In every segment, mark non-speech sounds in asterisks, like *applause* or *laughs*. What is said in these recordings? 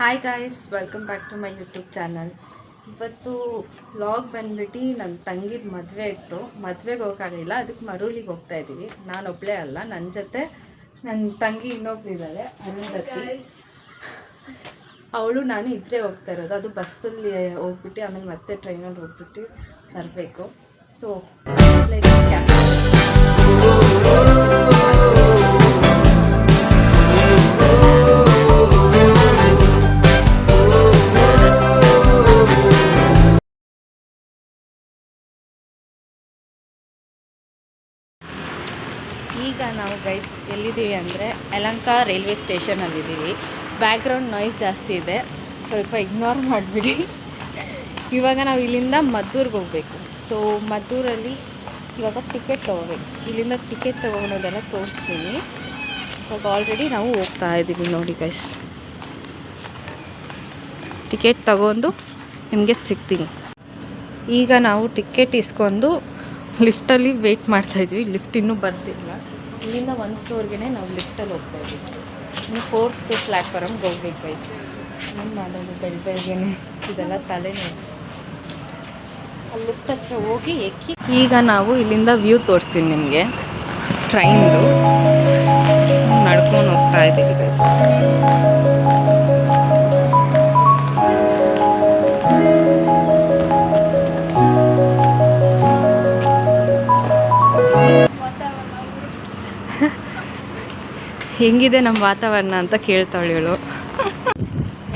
Hi guys welcome back to my YouTube channel ಇವತ್ತು vlog ಬಂದ್ಬಿಟ್ಟು ನನ್ನ ತಂಗಿದ ಮದುವೆ ಇತ್ತು. ಮದುವೆಗೆ ಹೋಗೋಕ್ಕಾಗಲಿಲ್ಲ ಅದಕ್ಕೆ ಮರುಳಿಗೆ ಹೋಗ್ತಾ ಇದ್ದೀವಿ ನಾನು ಒಬ್ಬಳೇ ಅಲ್ಲ ನನ್ನ ಜೊತೆ ನನ್ನ ತಂಗಿ ಇನ್ನೊಬ್ರು ಇದ್ದಾಳೆ ಅವಳು, ನಾನು ಇಬ್ಬರೇ ಹೋಗ್ತಾ ಇರೋದು. ಅದು ಬಸ್ಸಲ್ಲಿ ಹೋಗ್ಬಿಟ್ಟು, ಆಮೇಲೆ ಮತ್ತೆ ಟ್ರೈನಲ್ಲಿ ಹೋಗ್ಬಿಟ್ಟು ಬರಬೇಕು. ಸೊ ಎಲ್ಲಿದ್ದೀವಿ ಅಂದರೆ ಯಲಂಕ ರೈಲ್ವೆ ಸ್ಟೇಷನಲ್ಲಿದ್ದೀವಿ ಬ್ಯಾಕ್ಗ್ರೌಂಡ್ ನಾಯ್ಸ್ ಜಾಸ್ತಿ ಇದೆ. ಸ್ವಲ್ಪ ಇಗ್ನೋರ್ ಮಾಡಿಬಿಡಿ. ಇವಾಗ ನಾವು ಇಲ್ಲಿಂದ ಮದ್ದೂರ್ಗೆ ಹೋಗಬೇಕು. ಸೊ ಮದ್ದೂರಲ್ಲಿ ಇವಾಗ ಟಿಕೆಟ್ ತೊಗೋಬೇಕು. ಇಲ್ಲಿಂದ ಟಿಕೆಟ್ ತೊಗೊಳೋದೆಲ್ಲ ತೋರಿಸ್ತೀನಿ. ಇವಾಗ ಆಲ್ರೆಡಿ ನಾವು ಹೋಗ್ತಾ ಇದ್ದೀವಿ ನೋಡಿ ಗೈಸ್ ಟಿಕೆಟ್ ತಗೊಂಡು ನಿಮಗೆ ಸಿಗ್ತೀನಿ. ಈಗ ನಾವು ಟಿಕೆಟ್ ಇಸ್ಕೊಂಡು ಲಿಫ್ಟಲ್ಲಿ ವೆಯ್ಟ್ ಮಾಡ್ತಾಯಿದ್ವಿ ಲಿಫ್ಟ್ ಇನ್ನೂ ಬರ್ತಿಲ್ಲ. ಇಲ್ಲಿಂದ ಒಂದು ಫ್ಲೋರ್ಗೆ ನಾವು ಲಿಫ್ಟಲ್ಲಿ ಹೋಗ್ತಾ ಇದ್ದೀವಿ. ಇನ್ನು ಫೋರ್ತ್ ಪ್ಲ್ಯಾಟ್ಫಾರಮ್ಗೆ ಹೋಗ್ಬೇಕು ಗೈಸ್ ಏನು ಮಾಡೋದು? ಬೆಳ್ ಬೆಳಗ್ಗೆನೆ ಇದೆಲ್ಲ ತಲೆನೇ. ಅಲ್ಲಿ ಲಿಫ್ಟ್ ಹತ್ರ ಹೋಗಿ ಎಕ್ಕಿ. ಈಗ ನಾವು ಇಲ್ಲಿಂದ ವ್ಯೂ ತೋರಿಸ್ತೀನಿ ನಿಮಗೆ. ಟ್ರೈನ್ದು ನಡ್ಕೊಂಡು ಹೋಗ್ತಾ ಇದ್ದೀವಿ ಗೈಸ್ ಹೆಂಗಿದೆ ನಮ್ಮ ವಾತಾವರಣ ಅಂತ ಕೇಳ್ತಾಳೆ ಇವಳು.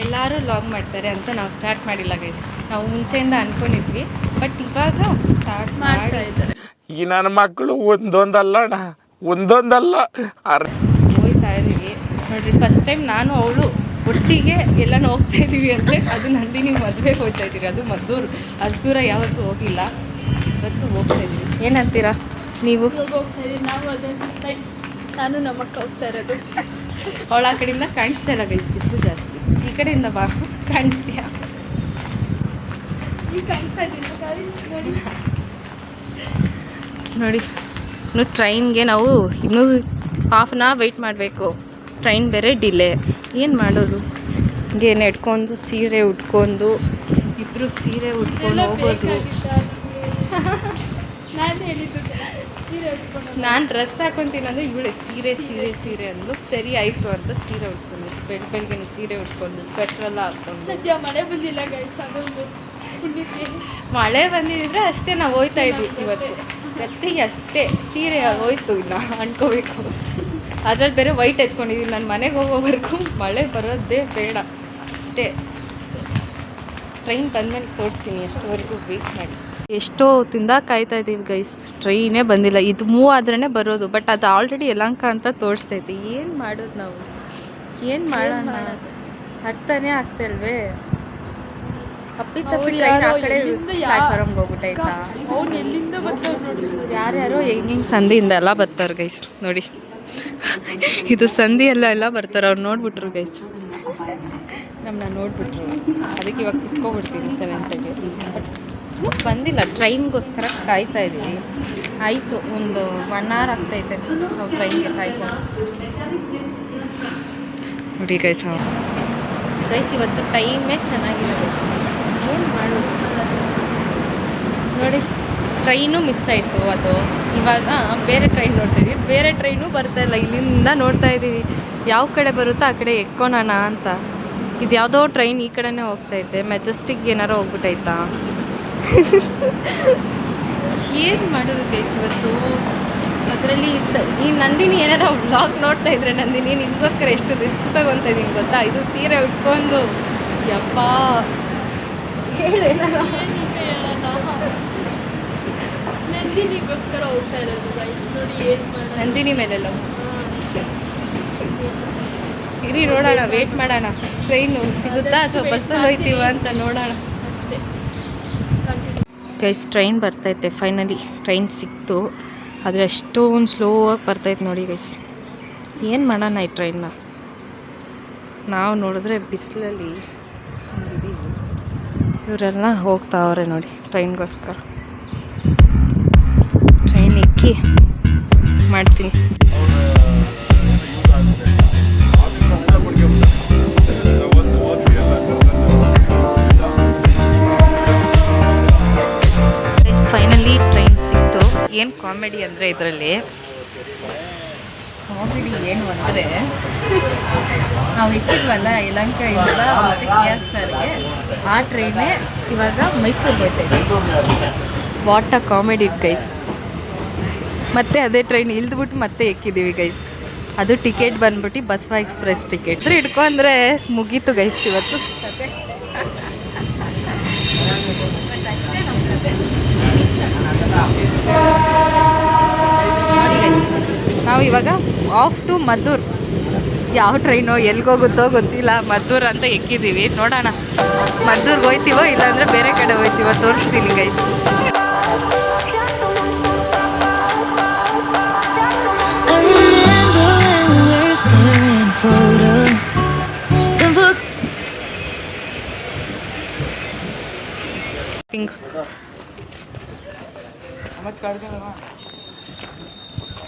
ಎಲ್ಲರೂ ಲಾಗ್ ಮಾಡ್ತಾರೆ ಅಂತ ನಾವು ಸ್ಟಾರ್ಟ್ ಮಾಡಿಲ್ಲ ಗೈಸ್ ನಾವು ಮುಂಚೆಯಿಂದ ಅನ್ಕೊಂಡಿದ್ವಿ ಬಟ್ ಇವಾಗ ಸ್ಟಾರ್ಟ್ ಮಾಡ್ತಾ ಇದ್ದಾರೆ. ಈ ನನ್ನ ಮಕ್ಕಳು ಒಂದೊಂದಲ್ಲ ಅಣ್ಣ ಒಂದೊಂದಲ್ಲ. ಹೋಯ್ತಾ ಹೋಗ್ತಾ ಇದೀವಿ ನೋಡ್ರಿ ಫಸ್ಟ್ ಟೈಮ್ ನಾನು ಅವಳು ಒಟ್ಟಿಗೆ ಎಲ್ಲಾನು ಹೋಗ್ತಾ ಇದೀವಿ ಅಂದರೆ ಅದು ನಂದಿನಿ ಮದುವೆಗೆ ಹೋಗ್ತಾ ಇದ್ದೀರಿ. ಅದು ಮದ್ದೂರು ಅಷ್ಟು ದೂರ ಯಾವತ್ತೂ ಹೋಗಿಲ್ಲ. ಇವತ್ತು ಹೋಗ್ತಾ ಇದೀವಿ ಏನಂತೀರಾ ನೀವು? ನಾವು ಅದೇ ಫಸ್ಟ್ ಟೈಮ್ ನಾನು ನಮ್ಮ ಅಕ್ಕ ಹೋಗ್ತಾ ಇರೋದು. ಅವಳ ಆ ಕಡೆಯಿಂದ ಕಾಣಿಸ್ತಾ ಇಲ್ಲ ಗೈಸ್ ಬಿಸಿಲು ಜಾಸ್ತಿ. ಈ ಕಡೆಯಿಂದ ಬಾ ಕಾಣಿಸ್ತೀಯ? ನೋಡಿ. ಇನ್ನು ಟ್ರೈನ್ಗೆ ನಾವು ಇನ್ನೂ ಹಾಫ್ ಅನ್ ಅವರ್ ವೆಯ್ಟ್ ಮಾಡಬೇಕು. ಟ್ರೈನ್ ಬೇರೆ ಡಿಲೇ ಏನು ಮಾಡೋದು? ಹಿಂಗೆ ನೆಡ್ಕೊಂಡು ಸೀರೆ ಉಟ್ಕೊಂಡು ಇಬ್ಬರು ಸೀರೆ ಉಟ್ಕೊಂಡು ಹೋಗೋದು. ನಾನು ಹೇಳಿದ್ದು ನಾನು ಡ್ರೆಸ್ ಹಾಕೊತೀನಿ ಅಂದರೆ ಇವಳೆ ಸೀರೆ ಸೀರೆ ಸೀರೆ ಅಂದ್ಲು. ಸರಿ ಆಯಿತು ಅಂತ ಸೀರೆ ಉಟ್ಕೊಂಡು ಬೆಳ್ ಬೆಳಗ್ಗೆ ಸೀರೆ ಉಟ್ಕೊಂಡು ಸ್ವೆಟ್ರೆಲ್ಲ ಹಾಕೊಂಡು ಸದ್ಯ ಮಳೆ ಬಂದಿಲ್ಲ ಗೈಸ್ ಅದೊಂದು ಮಳೆ ಬಂದಿದ್ರೆ ಅಷ್ಟೇ ನಾವು ಹೋಯ್ತಾ ಇದ್ವಿ ಇವತ್ತು. ಗಟ್ಟಿಗೆ ಅಷ್ಟೇ. ಸೀರೆ ಹೋಯ್ತು ಇನ್ನು ಅನ್ಕೋಬೇಕು ಅದ್ರಲ್ಲಿ ಬೇರೆ ವೈಟ್ ಎತ್ಕೊಂಡಿದ್ದೀನಿ ನಾನು ಮನೆಗೆ ಹೋಗೋವರೆಗೂ ಮಳೆ ಬರೋದೇ ಬೇಡ. ಅಷ್ಟೇ. ಟ್ರೈನ್ ಬಂದ್ಮೇಲೆ ತೋರಿಸ್ತೀನಿ ಅಷ್ಟವರೆಗೂ ವೇಟ್ ಮಾಡಿ. ಎಷ್ಟೋ ಹೊತ್ತಿಂದ ಕಾಯ್ತಾ ಇದ್ದೀವಿ ಗೈಸ್ ಟ್ರೈನೇ ಬಂದಿಲ್ಲ. ಇದು ಮೂವ್ ಆದ್ರೇ ಬರೋದು. ಬಟ್ ಅದು ಆಲ್ರೆಡಿ ಯಲಂಕ ಅಂತ ತೋರಿಸ್ತೈತೆ ಏನು ಮಾಡೋದು ನಾವು? ಏನು ಮಾಡೋಣ? ಅರ್ಥನೇ ಆಗ್ತಲ್ವೇ ಅಪ್ಪಿ ತಪ್ಪಿ ಟ್ರೈನ್ ಆ ಕಡೆ ಪ್ಲಾಟ್ಫಾರ್ಮ್ಗೆ ಹೋಗ್ಬಿಟ್ಟೈತಾ? ಯಾರ್ಯಾರೋ ಹೆಂಗೆ ಹಿಂಗೆ ಸಂಧಿಯಿಂದ ಎಲ್ಲ ಬರ್ತಾರೆ ಗೈಸ್ ನೋಡಿ. *laughs* ಇದು ಸಂಧಿ ಎಲ್ಲ ಎಲ್ಲ ಬರ್ತಾರೆ. ಅವ್ರು ನೋಡ್ಬಿಟ್ರು ಗೈಸ್ ನಮ್ಮನ್ನ ನೋಡ್ಬಿಟ್ರು. ಅದಕ್ಕೆ ಇವಾಗ ಕುತ್ಕೊಬಿಡ್ತೀನಿ ಸೆವೆಂಟಿಗೆ ಬಂದಿಲ್ಲ ಟ್ರೈನ್ಗೋಸ್ಕರ ಕಾಯ್ತಾ ಇದ್ದೀವಿ ಆಯಿತು ಒಂದು ಒನ್ ಅವರ್ ಆಗ್ತೈತೆ ನಾವು ಟ್ರೈನ್ಗೆ ಕಾಯ್ಕೊಂಡು. ನೋಡಿ ಗೈಸ್ ಗೈಸ್ ಇವತ್ತು ಟೈಮೇ ಚೆನ್ನಾಗಿಲ್ಲ ಗೈಸ್ ಏನು ಮಾಡೋದು? ನೋಡಿ ಟ್ರೈನು ಮಿಸ್ ಆಯಿತು ಅದು. ಇವಾಗ ಬೇರೆ ಟ್ರೈನ್ ನೋಡ್ತಿದ್ವಿ. ಬೇರೆ ಟ್ರೈನು ಬರ್ತಾ ಇಲ್ಲ. ಇಲ್ಲಿಂದ ನೋಡ್ತಾ ಇದ್ದೀವಿ ಯಾವ ಕಡೆ ಬರುತ್ತೋ ಆ ಕಡೆ ಎಕ್ಕೋಣ ಅಂತ. ಇದು ಯಾವುದೋ ಟ್ರೈನ್ ಈ ಕಡೆನೇ ಹೋಗ್ತೈತೆ. ಮೆಜೆಸ್ಟಿಕ್ ಏನಾರು ಹೋಗ್ಬಿಟ್ಟೈತಾ ಏನು ಮಾಡೋದು ಗೈಸ್ ಇವತ್ತು? ಅದರಲ್ಲಿ ಈ ನಂದಿನಿ ಏನಾರ ಬ್ಲಾಗ್ ನೋಡ್ತಾ ಇದ್ರೆ ನಂದಿನಿ ನಿಮಗೋಸ್ಕರ ಎಷ್ಟು ರಿಸ್ಕ್ ತಗೊತಾ ಇದ್ದೀನಿ ಗೊತ್ತಾ? ಇದು ಸೀರೆ ಉಟ್ಕೊಂಡು ಯಪ್ಪ. ಹೇಳೇನಾರ ನಂದಿನಿಗೋಸ್ಕರ ಹೋಗ್ತಾ ಇರೋದು ಗೈಸ್ ನೋಡಿ ಏನು ನಂದಿನಿ ಮೇಲೆಲ್ಲ ಇರಿ ನೋಡೋಣ ವೇಟ್ ಮಾಡೋಣ. ಟ್ರೈನು ಸಿಗುತ್ತಾ ಅಥವಾ ಬಸ್ಸಲ್ಲಿ ಹೋಯ್ತೀವ ಅಂತ ನೋಡೋಣ. ಅಷ್ಟೇ. ಗೈಸ್ ಟ್ರೈನ್ ಬರ್ತೈತೆ ಫೈನಲಿ ಟ್ರೈನ್ ಸಿಕ್ತು. ಆದರೆ ಅಷ್ಟೊಂದು ಸ್ಲೋ ಆಗಿ ಬರ್ತೈತೆ ನೋಡಿ ಗೈಸ್ ಏನು ಮಾಡೋಣ ಈ ಟ್ರೈನ್ನ ನಾವು ನೋಡಿದ್ರೆ ಬಿಸಿಲಲ್ಲಿ ಇವರೆಲ್ಲ ಹೋಗ್ತಾವ್ರೆ ನೋಡಿ ಟ್ರೈನ್ಗೋಸ್ಕರ ಟ್ರೈನ್ ಇಕ್ಕಿ ಮಾಡ್ತೀನಿ. ಏನು ಕಾಮಿಡಿ ಅಂದರೆ ಇದರಲ್ಲಿ? ಕಾಮಿಡಿ ಏನು ಅಂದರೆ ನಾವು ಇಟ್ಟಿದ್ವಲ್ಲ ಯಲಂಕದಿಂದ ಮತ್ತು ಕೆ ಎಸ್ ಸರ್ಗೆ ಆ ಟ್ರೈನೇ ಇವಾಗ ಮೈಸೂರಿಗೆ ಹೋಗ್ತಾ ವಾಟ್ ಅ ಕಾಮಿಡಿ ಗೈಸ್ ಮತ್ತೆ ಅದೇ ಟ್ರೈನ್ ಇಳಿದ್ಬಿಟ್ಟು ಮತ್ತೆ ಎಕ್ಕಿದ್ದೀವಿ ಗೈಸ್ ಅದು ಟಿಕೆಟ್ ಬಂದ್ಬಿಟ್ಟು ಬಸವ ಎಕ್ಸ್ಪ್ರೆಸ್ ಟಿಕೆಟ್ ಹಿಡ್ಕೊ ಅಂದರೆ ಮುಗೀತು ಗೈಸ್ ಇವತ್ತು. *laughs* ಅಷ್ಟೇ ನಾವು ಇವಾಗ ಆಫ್ ಟು ಮದ್ದೂರ್. ಯಾವ ಟ್ರೈನು ಎಲ್ಗೋಗುತ್ತೋ ಗೊತ್ತಿಲ್ಲ. ಮದ್ದೂರ್ ಅಂತ ಎಕ್ಕಿದ್ದೀವಿ ನೋಡೋಣ. ಮದ್ದೂರ್ಗೆ ಹೋಯ್ತೀವೋ ಇಲ್ಲಾಂದರೆ ಬೇರೆ ಕಡೆ ಹೋಯ್ತೀವೋ ತೋರಿಸ್ತೀನಿ photo.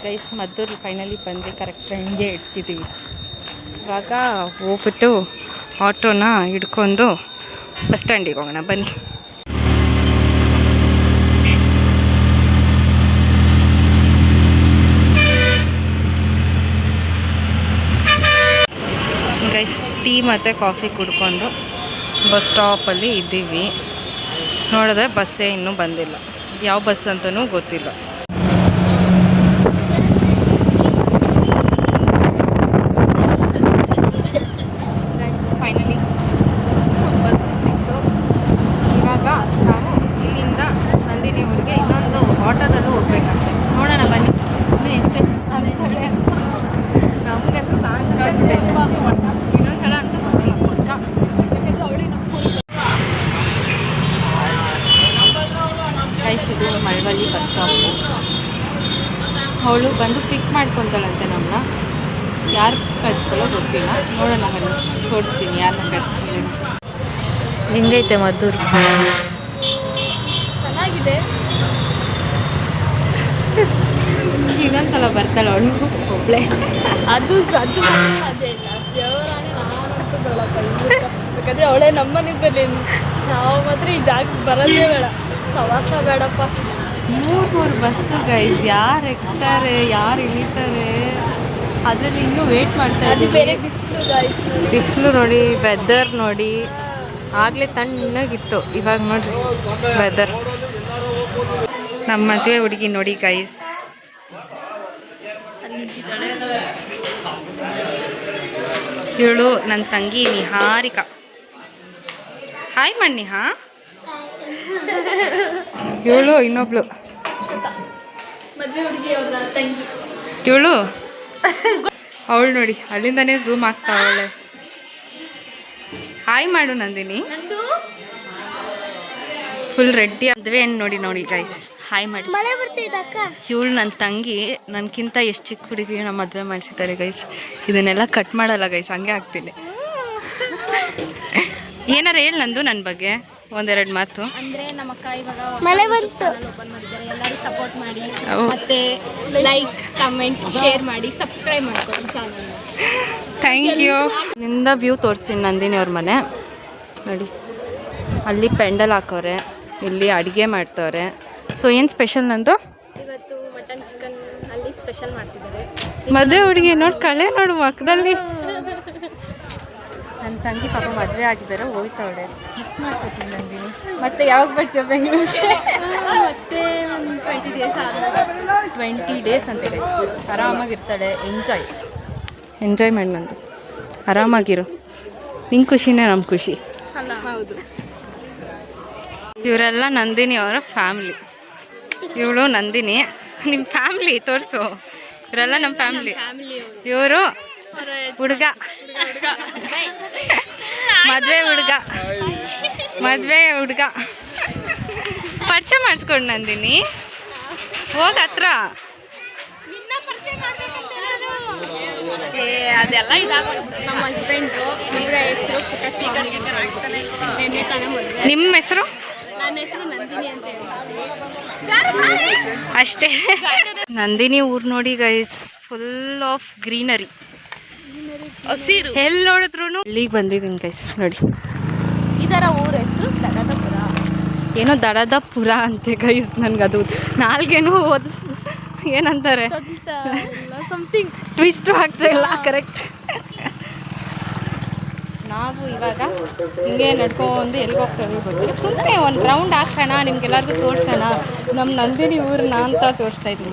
ಗೈಸ್ ಮದ್ದೂರು ಫೈನಲಿ ಬಂದು ಕರೆಕ್ಟ್ ಟ್ರೈನ್ಗೆ ಇಡ್ತಿದ್ದೀವಿ ಇವಾಗ ಹೋಗ್ಬಿಟ್ಟು ಆಟೋನ ಹಿಡ್ಕೊಂಡು ಬಸ್ ಸ್ಟ್ಯಾಂಡಿಗೆ ಹೋಗೋಣ. ಬನ್ನಿ. ಗೈಸ್ ಟೀ ಮತ್ತು ಕಾಫಿ ಕುಡ್ಕೊಂಡು ಬಸ್ ಸ್ಟಾಪಲ್ಲಿ ಇದ್ದೀವಿ. ನೋಡಿದ್ರೆ ಬಸ್ಸೇ ಇನ್ನೂ ಬಂದಿಲ್ಲ. ಯಾವ ಬಸ್ ಅಂತಲೂ ಗೊತ್ತಿಲ್ಲ ಫೈನಲಿ ಬಸ್ ಸಿಕ್ತು ಇವಾಗ ನಾವು ಇಲ್ಲಿಂದ ನಂದಿನಿ ಊರಿಗೆ ಇನ್ನೊಂದು ಆಟೋದಲ್ಲೂ ಹೋಗ್ಬೇಕಂತೆ ನೋಡೋಣ ಬನ್ನಿ ಇನ್ನೂ ಎಷ್ಟೆಷ್ಟು ತರಿಸ್ತಾಳೆ ಅಂತ ನಮಗಂತೂ ಸಾಕಾಗುತ್ತೆ ಇನ್ನೊಂದ್ಸಲ ಅಂತೂ ಬರೋಣ ಪಕ್ಕ ಯಾಕಂದ್ರೆ ಅವಳಿಗೆ ಇದು ಮಳವಳ್ಳಿ ಬಸ್ ಸ್ಟಾಪು ಅವಳು ಬಂದು ಪಿಕ್ ಮಾಡ್ಕೊತಾಳಂತೆ ನಮ್ಮನ್ನ ಯಾರು ಕಳಿಸ್ಕೊಳ್ಳೋ ಗೊತ್ತಿಲ್ಲ. ನೋಡೋಣ ಬನ್ನಿ ತೋರಿಸ್ತೀನಿ ಯಾರನ್ನ ಕಳಿಸ್ತೀನಿ ಹೆಂಗೈತೆ ಮದ್ದೂರು? ಚೆನ್ನಾಗಿದೆ. ಇನ್ನೊಂದ್ಸಲ ಬರ್ತಾಳೆ ಅವಳು. ಒಬ್ಳೆ. ಅದು ಅದು ಅದೇ ಇಲ್ಲ ದೇವರಾಣಿ ನಾನಂತೂ ಬೇಡಪ್ಪ ಇಲ್ಲಿ ಯಾಕಂದ್ರೆ ಅವಳೇ ನಮ್ಮನೆಗೆ ಬರಲಿ ನಾವು ಮಾತ್ರ ಈ ಜಾಗಕ್ಕೆ ಬರೋದೇ ಬೇಡ. ಸವಾಸ ಬೇಡಪ್ಪ. ಮೂರು ಮೂರು ಬಸ್ಸು ಗೈಸ್ ಯಾರು ಎಕ್ತಾರೆ ಯಾರು ಇಳಿತಾರೆ? ಅದರಲ್ಲಿ ಇನ್ನೂ ವೇಟ್ ಮಾಡ್ತಾ ಇದ್ದೀವಿ. ಬೇರೆ ಬಿಸಿಲು ನೋಡಿ ವೆದರ್ ನೋಡಿ. ಆಗಲೇ ತಣ್ಣಗಿತ್ತು. ಇವಾಗ ನೋಡ್ರಿ ವೆದರ್ ನಮ್ಮ ಮದುವೆ ಹುಡುಗಿ ನೋಡಿ ಗೈಸ್ ಹೇಳು ನನ್ನ ತಂಗಿ ನಿಹಾರಿಕಾ. ಹಾಯ್ ಮಣ್ಣಿ ಹಾ ಇವಳು ಇನ್ನೊಬ್ಳು. ಇವಳು? ಅವಳು ನೋಡಿ ಅಲ್ಲಿಂದನೇ ಝೂಮ್ ಆಗ್ತಾ ಅವಳೆ. ಹಾಯ್ ಮಾಡು ನಂದಿನಿ. ನಂದು? ಫುಲ್ ರೆಡ್ಡಿ ಮದುವೆ ಹೆಣ್ಣು ನೋಡಿ ನೋಡಿ ಗೈಸ್ ಹಾಯ್ ಮಾಡಿ. ಇವಳು ನನ್ನ ತಂಗಿ ನನಗಿಂತ ಎಷ್ಟು ಚಿಕ್ಕ ಹುಡುಗಿ ನಮ್ಮ ಮದುವೆ ಮಾಡಿಸಿದ್ದಾರೆ ಗೈಸ್ ಇದನ್ನೆಲ್ಲ ಕಟ್ ಮಾಡಲ್ಲ ಗೈಸ್ ಹಂಗೆ ಆಗ್ತೀನಿ ಏನಾರ ಹೇಳ್ ನಂದು ನನ್ನ ಬಗ್ಗೆ. ಒಂದೆರಡು ಮಾತು. ಅಂದ್ರೆ ನಮ್ಮ ಅಕ್ಕ ಇವಾಗ ಮಳೆ ಬಂತು. ಓಪನ್ ಮಾಡಿದ್ದಾರೆ. ಎಲ್ಲರೂ ಸಪೋರ್ಟ್ ಮಾಡಿ. ಮತ್ತೆ ಲೈಕ್ ಕಮೆಂಟ್ ಶೇರ್ ಮಾಡಿ ಸಬ್ಸ್ಕ್ರೈಬ್ ಮಾಡ್ಕೊಳ್ಳಿ ಚಾನಲ್ ಥ್ಯಾಂಕ್ ಯು ನಿಂದ ವ್ಯೂ ತೋರಿಸ್ತೀನಿ ನಂದಿನಿ ಅವ್ರ ಮನೆ. ನೋಡಿ. ಅಲ್ಲಿ ಪೆಂಡಲ್ ಹಾಕೋರೆ ಇಲ್ಲಿ ಅಡುಗೆ ಮಾಡ್ತವ್ರೆ. ಸೊ ಏನು ಸ್ಪೆಷಲ್ ನಂದು? ಇವತ್ತು ಮಟನ್ ಚಿಕನ್ ಅಲ್ಲಿ ಸ್ಪೆಷಲ್ ಮಾಡ್ತಿದ್ದಾರೆ. ಮದುವೆ ಹುಡುಗಿ ನೋಡಿ ಕಳೆ ನೋಡು ಮಕ್ಕದಲ್ಲಿ ನನ್ನ ತಂಗಿ ಪಾಪ ಮದುವೆ ಆಗಿದ್ದಾರೆ ಹೋಗ್ತಾವಳೆ ಮಿಸ್ ಮಾಡ್ಕೊತೀನಿ ನಂದಿನಿ. ಮತ್ತೆ ಯಾವಾಗ ಬರ್ತೀವಿ ಬೆಂಗಳೂರಿಗೆ? ಮತ್ತೆ ಒಂದು ಟ್ವೆಂಟಿ ಡೇಸ್ ಆದ್ಮೇಲೆ. ಟ್ವೆಂಟಿ ಡೇಸ್ ಅಂತ ಗೈಸ್ ಆರಾಮಾಗಿರ್ತಾಳೆ. ಎಂಜಾಯ್ ಎಂಜಾಯ್ಮೆಂಟ್ ಮಾಡಿ ನಂದು. ಆರಾಮಾಗಿರು. ನಿನ್ ಖುಷಿನೇ ನಮ್ಮ ಖುಷಿ. ಅಲ್ಲ. ಹೌದು. ಇವರೆಲ್ಲ ನಂದಿನಿ ಅವರ ಫ್ಯಾಮ್ಲಿ ಇವಳು ನಂದಿನಿ. ನಿಮ್ಮ ಫ್ಯಾಮ್ಲಿ ತೋರಿಸು. ಇವರೆಲ್ಲ ನಮ್ಮ ಫ್ಯಾಮ್ಲಿ ಫ್ಯಾಮಿಲಿ ಇವರು ಹುಡುಗ. ಮದುವೆ ಹುಡುಗ. ಮದುವೆ ಹುಡುಗ. ಪರಿಚಯ ಮಾಡಿಸ್ಕೊಂಡು ನಂದಿನಿ. ಹೋಗ ಹತ್ರ. ಅದೆಲ್ಲ ನಮ್ಮ ಹಸ್ಬೆಂಡು ಇವರ ಹೆಸರು ಪುಟ್ಟಸ್ವಾಮಿ ನಿಮ್ಮ ಹೆಸರು? ನನ್ನ ಹೆಸರು ನಂದಿನಿ ಅಂತ ಅಷ್ಟೇ. ನಂದಿನಿ ಊರು ನೋಡಿ ಗೈಸ್ ಫುಲ್ ಆಫ್ ಗ್ರೀನರಿ ಎಲ್ಲಿ ನೋಡಿದ್ರು ಇಲ್ಲಿಗೆ ಬಂದಿದ್ದೀನಿ ಕೈಸ್ ನೋಡಿ. ಇದರ ಊರ ಹೆಸರು ದಡದಪುರ. ಏನೋ ದಡದ ಪುರ ಅಂತೆ ಗೈಸ್ ಅದು. ನಾಲ್ಗೇನೋ ಓದ್ ಏನಂತಾರೆ? ಸಮಥಿಂಗ್ ಟ್ವಿಸ್ಟು ಆಗ್ತಾ ಇಲ್ಲ ಕರೆಕ್ಟ್ ನಾವು ಇವಾಗ ಹಿಂಗೆ ನಡ್ಕೊಂಡು ಎಲ್ಲಿಗೆ ಹೋಗ್ತಾ ಇದೀವಿ ಗೊತ್ತಿಲ್ಲ. ಸುಮ್ಮನೆ ಒಂದು ರೌಂಡ್ ಹಾಕೋಣ ನಿಮ್ಗೆಲ್ಲರಿಗೂ ತೋರಿಸೋಣ. ನಮ್ಮ ನಂದಿನಿ ಊರನ್ನ ಅಂತ ತೋರಿಸ್ತಾ ಇದ್ದೀನಿ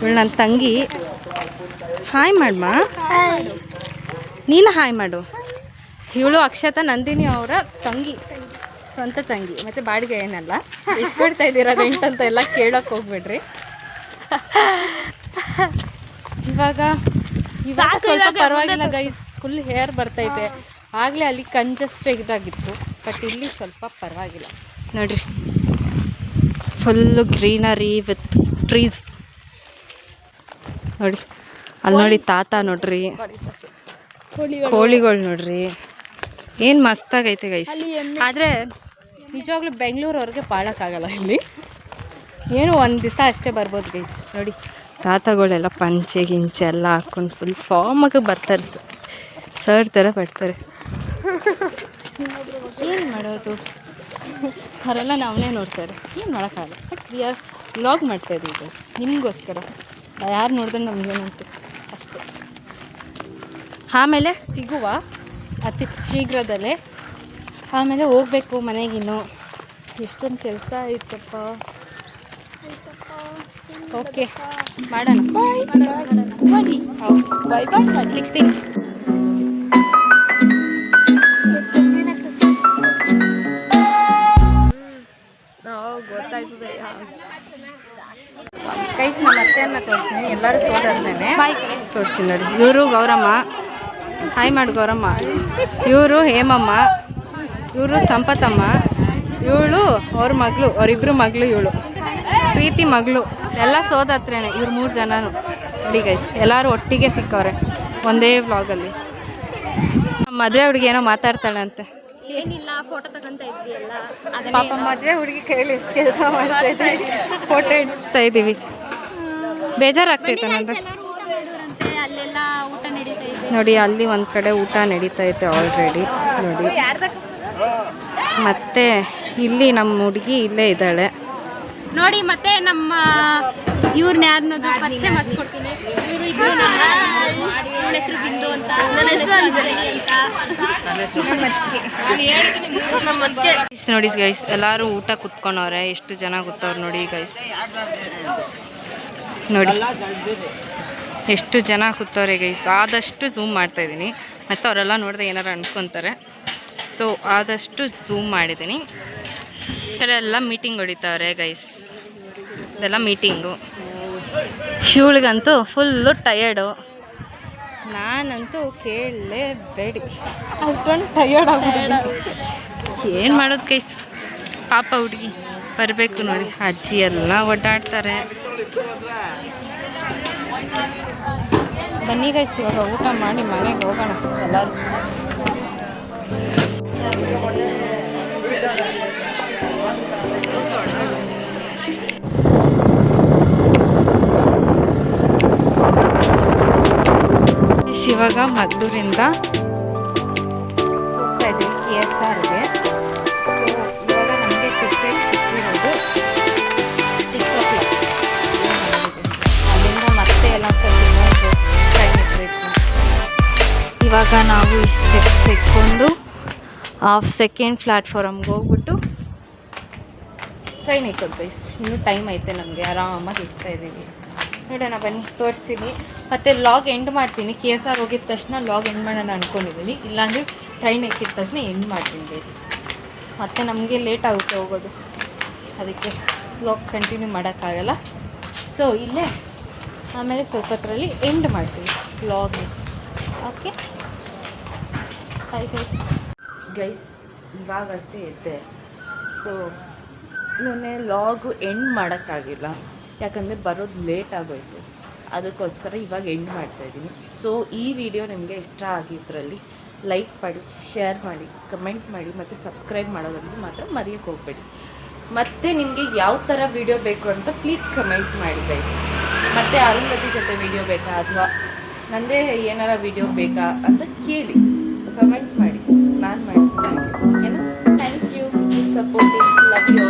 ಇವಳು ನನ್ನ ತಂಗಿ. ಹಾಯ್ ಮಾಡಮ್ಮ ನೀನು ಹಾಯ್ ಮಾಡು. ಇವಳು ಅಕ್ಷತಾ ನಂದಿನಿ ಅವರ ತಂಗಿ. ಸ್ವಂತ ತಂಗಿ. ಮತ್ತು ಬಾಡಿಗೆ ಏನಲ್ಲ. ಎಷ್ಟು ಕೊಡ್ತಾ ಇದ್ದೀರಾ ರೆಂಟ್ ಅಂತ ಎಲ್ಲ ಕೇಳೋಕೆ ಹೋಗ್ಬೇಡ್ರಿ. ಇವಾಗ ಇವಾಗ ಸ್ವಲ್ಪ ಪರವಾಗಿಲ್ಲ ಗೈಸ್ ಫುಲ್ ಹೇರ್ ಬರ್ತೈತೆ ಆಗಲೇ ಅಲ್ಲಿ ಕಂಜಸ್ಟ್ ಇದಾಗಿತ್ತು. ಬಟ್ ಇಲ್ಲಿ ಸ್ವಲ್ಪ ಪರವಾಗಿಲ್ಲ. ನೋಡ್ರಿ. ಫುಲ್ಲು ಗ್ರೀನರಿ ವಿತ್ ಟ್ರೀಸ್ ನೋಡಿ. ಅಲ್ಲಿ ನೋಡಿ ತಾತ ನೋಡ್ರಿ. ಕೋಳಿಗಳು ನೋಡ್ರಿ. ಏನು ಮಸ್ತಾಗೈತೆ ಗೈಸ್ ಆದರೆ ನಿಜವಾಗ್ಲೂ ಬೆಂಗಳೂರವ್ರಿಗೆ ಪಾಳಕ್ಕಾಗಲ್ಲ ಇಲ್ಲಿ. ಏನು ಒಂದು ದಿವಸ ಅಷ್ಟೇ ಬರ್ಬೋದು ಗೈಸ್ ನೋಡಿ ತಾತಗಳೆಲ್ಲ ಪಂಚೆ ಗಿಂಚೆ ಎಲ್ಲ ಹಾಕ್ಕೊಂಡು ಫುಲ್ ಫಾರ್ಮಾಗಿ ಬರ್ತಾರೆ ಸರ್ ಥರ ಬರ್ತಾರೆ. ಏನು ಮಾಡೋದು? ಅವರೆಲ್ಲ ನಾವನ್ನೇ ನೋಡ್ತಾರೆ. ಏನು ಮಾಡೋಕ್ಕಾಗಲ್ಲ. ಬಟ್ ವಿ ಆರ್ ವ್ಲಾಗ್ ಮಾಡ್ತಾ ಇದ್ದೀವಿ ಗೈಸ್ ನಿಮಗೋಸ್ಕರ. ಯಾರು ನೋಡಿದ್ರೆ ನಮಗೇನಂತೆ? ಆಮೇಲೆ ಸಿಗುವ ಅತಿ ಶೀಘ್ರದಲ್ಲೇ. ಆಮೇಲೆ ಹೋಗ್ಬೇಕು ಮನೆಗಿನ್ನು ಎಷ್ಟೊಂದು ಕೆಲಸ ಐತಪ್ಪ ಓಕೆ ಮಾಡೋಣ. ಬಾಯ್ ಬಾಯ್ ಸಿಕ್ಸ್ಟೀನ್ ಕೈಸ್ ನಮ್ಮ ಅತ್ತೆಯನ್ನ ತೋರಿಸ್ತೀನಿ. ಎಲ್ಲರೂ ಸೋದರ್ನೇನೆ ತೋರಿಸ್ತೀನಿ ನೋಡಿ. ಇವರು ಗೌರಮ್ಮ. ಹಾಯ್ ಮಾಡಿ ಗೌರಮ್ಮ. ಇವರು ಹೇಮಮ್ಮ ಇವರು ಸಂಪತಮ್ಮ ಇವಳು ಅವ್ರ ಮಗಳು ಅವರಿಬ್ಬರು ಮಗಳು ಇವಳು. ಪ್ರೀತಿ ಮಗಳು. ಎಲ್ಲ ಸೋದತ್ರೇನೆ ಇವ್ರು ಮೂರು ಜನನು. ನೋಡಿ ಗೈಸ್ ಎಲ್ಲರೂ ಒಟ್ಟಿಗೆ ಸಿಕ್ಕವ್ರೆ ಒಂದೇ ವ್ಲಾಗಲ್ಲಿ ಮದುವೆ ಹುಡುಗಿ ಏನೋ ಮಾತಾಡ್ತಾಳಂತೆ. ಏನಿಲ್ಲ ಫೋಟೋ ತಗೊಂತ ಪಾಪ ಮದುವೆ ಹುಡುಗಿ ಕೈಯಲ್ಲಿ ಎಷ್ಟು ಕೆಲಸ ಮಾಡ್ತಾ ಇದ್ದೀವಿ ಫೋಟೋ ಇಡಿಸ್ತಾ ಇದ್ದೀವಿ. ಬೇಜಾರಾಗ್ತೈತೆ ನಂದು ಎಲ್ಲರೂ ಊಟ ಮಾಡಿದ್ರಂತೆ ಅಲ್ಲೆಲ್ಲ ಊಟ ನಡೀತಾ ಇದೆ ನೋಡಿ ಅಲ್ಲಿ ಒಂದು ಕಡೆ ಊಟ ನಡೀತಾ ಐತೆ ಆಲ್ರೆಡಿ ನೋಡಿ. ಮತ್ತೆ ಇಲ್ಲಿ ನಮ್ಮ ಹುಡುಗಿ ಇಲ್ಲೇ ಇದ್ದಾಳೆ. ನೋಡಿ ಮತ್ತೆ ನಮ್ಮ ಇವ್ರನ್ನ ಯಾರನ್ನ ಪರಿಚಯ ಮಾಡಿಸ್ಕೊಡ್ತೀನಿ. ಇವರು ಹೆಸರು ಬಿಂದು ಅಂತ ನನ್ನ ಹೆಸರು ಅಂಜಲಿ. ಅಂತ. ನೋಡಿ ಗೈಸ್ ಎಲ್ಲರೂ ಊಟ ಕುತ್ಕೊಂಡವ್ರೆ. ಎಷ್ಟು ಜನ ಗೊತ್ತವ್ರು ನೋಡಿ ಗೈಸ್ ನೋಡಿ. ಎಷ್ಟು ಜನ ಕೂತವ್ರೆ ಗೈಸ್ ಆದಷ್ಟು ಝೂಮ್ ಮಾಡ್ತಾ ಇದ್ದೀನಿ. ಮತ್ತು ಅವರೆಲ್ಲ ನೋಡಿದೆ ಏನಾರು ಅನ್ಕೊತಾರೆ. ಸೊ ಆದಷ್ಟು ಝೂಮ್ ಮಾಡಿದ್ದೀನಿ. ಕಡೆ ಎಲ್ಲ ಮೀಟಿಂಗ್ ಹೊಡಿತಾವ್ರೆ ಗೈಸ್ ಇದೆಲ್ಲ ಮೀಟಿಂಗು ಶಿವಳಿಗಂತೂ ಫುಲ್ಲು ಟಯರ್ಡು ನಾನಂತೂ ಕೇಳಲೇಬೇಡಿ. ಅಷ್ಟೊಂದು ಟಯರ್ಡ್ ಆಗಬೇಡ ಏನು ಮಾಡೋದು ಕೈಸ್ ಪಾಪ ಹುಡುಗಿ. ಬರಬೇಕು ನೋಡಿ. ಅಜ್ಜಿ ಎಲ್ಲ ಓಡಾಡ್ತಾರೆ. ಬನ್ನಿ ಗೈಸ್ ಇವಾಗ ಊಟ ಮಾಡಿ ಮನೆಗೆ ಹೋಗೋಣ. ಎಲ್ಲರೂ. ಇವಾಗ ಮದ್ದೂರಿಂದ ಹೋಗ್ತಾ ಇದ್ದೀವಿ ಕೆ ಎಸ್ ಆರ್ಗೆ ಸೊ ಇವಾಗ ನಮಗೆ ಟಿಕೆಟ್ ಸಿಕ್ಕಿರೋದು ಇವಾಗ ನಾವು ಇಷ್ಟು ತೆಕ್ಕೊಂಡು ಹಾಫ್ ಸೆಕೆಂಡ್ ಪ್ಲ್ಯಾಟ್ಫಾರಮ್ಗೆ ಹೋಗ್ಬಿಟ್ಟು ಟ್ರೈನ್ ಐತೆ ಗೈಸ್ ಇನ್ನೂ ಟೈಮ್ ಐತೆ ನಮಗೆ, ಆರಾಮಾಗಿ ಇರ್ತಾ ಇದ್ದೀವಿ ನೋಡೋಣ ಬನ್ನಿ, ತೋರಿಸ್ತೀನಿ. ಮತ್ತು ಲಾಗ್ ಎಂಡ್ ಮಾಡ್ತೀನಿ. ಕೆ ಎಸ್ ಆರ್ ಹೋಗಿದ ತಕ್ಷಣ ಲಾಗ್ ಎಂಡ್ ಮಾಡೋಣ ಅಂದ್ಕೊಂಡಿದ್ದೀನಿ ಇಲ್ಲಾಂದರೆ ಟ್ರೈನ್ ಎಕ್ಕಿದ ತಕ್ಷಣ ಎಂಡ್ ಮಾಡ್ತೀನಿ ಗೈಸ್ ಮತ್ತು ನಮಗೆ ಲೇಟ್ ಆಗುತ್ತೆ ಹೋಗೋದು. ಅದಕ್ಕೆ ಲಾಗ್ ಕಂಟಿನ್ಯೂ ಮಾಡೋಕ್ಕಾಗಲ್ಲ. ಸೊ ಇಲ್ಲೇ. ಆಮೇಲೆ ಸ್ವಲ್ಪ ಹೊತ್ತರಲ್ಲಿ ಎಂಡ್ ಮಾಡ್ತೀವಿ log okay hi guys guys ಇವಾಗಷ್ಟೇ ಇದ್ದೆ. ಸೊ ನಾನು ಲಾಗು ಎಂಡ್ ಮಾಡೋಕ್ಕಾಗಿಲ್ಲ. ಯಾಕಂದರೆ ಬರೋದು ಲೇಟ್ ಆಗೋಯ್ತು. ಅದಕ್ಕೋಸ್ಕರ ಇವಾಗ ಎಂಡ್ ಮಾಡ್ತಾಯಿದ್ದೀನಿ ಸೊ ಈ ವಿಡಿಯೋ ನಿಮಗೆ ಇಷ್ಟ ಆಗಿದ್ರಲ್ಲಿ ಲೈಕ್ ಮಾಡಿ ಶೇರ್ ಮಾಡಿ ಕಮೆಂಟ್ ಮಾಡಿ ಮತ್ತು ಸಬ್ಸ್ಕ್ರೈಬ್ ಮಾಡೋದನ್ನು ಮಾತ್ರ ಮರೆಯೋಕ್ಕೆ ಹೋಗಬೇಡಿ. ಮತ್ತು ನಿಮಗೆ ಯಾವ ಥರ ವಿಡಿಯೋ ಬೇಕು ಅಂತ ಪ್ಲೀಸ್ ಕಮೆಂಟ್ ಮಾಡಿ ಗೈಸ್ ಮತ್ತು ಅರುಂಧತಿ ಜೊತೆ ವಿಡಿಯೋ ಬೇಕಾ ಅಥವಾ ನನ್ನದೇ ಏನಾರ ವಿಡಿಯೋ ಬೇಕಾ ಅಂತ ಕೇಳಿ. ಕಮೆಂಟ್ ಮಾಡಿ. ನಾನು ಮಾಡ್ತೀನಿ. ಓಕೆನಾ? Thank you keep supporting love you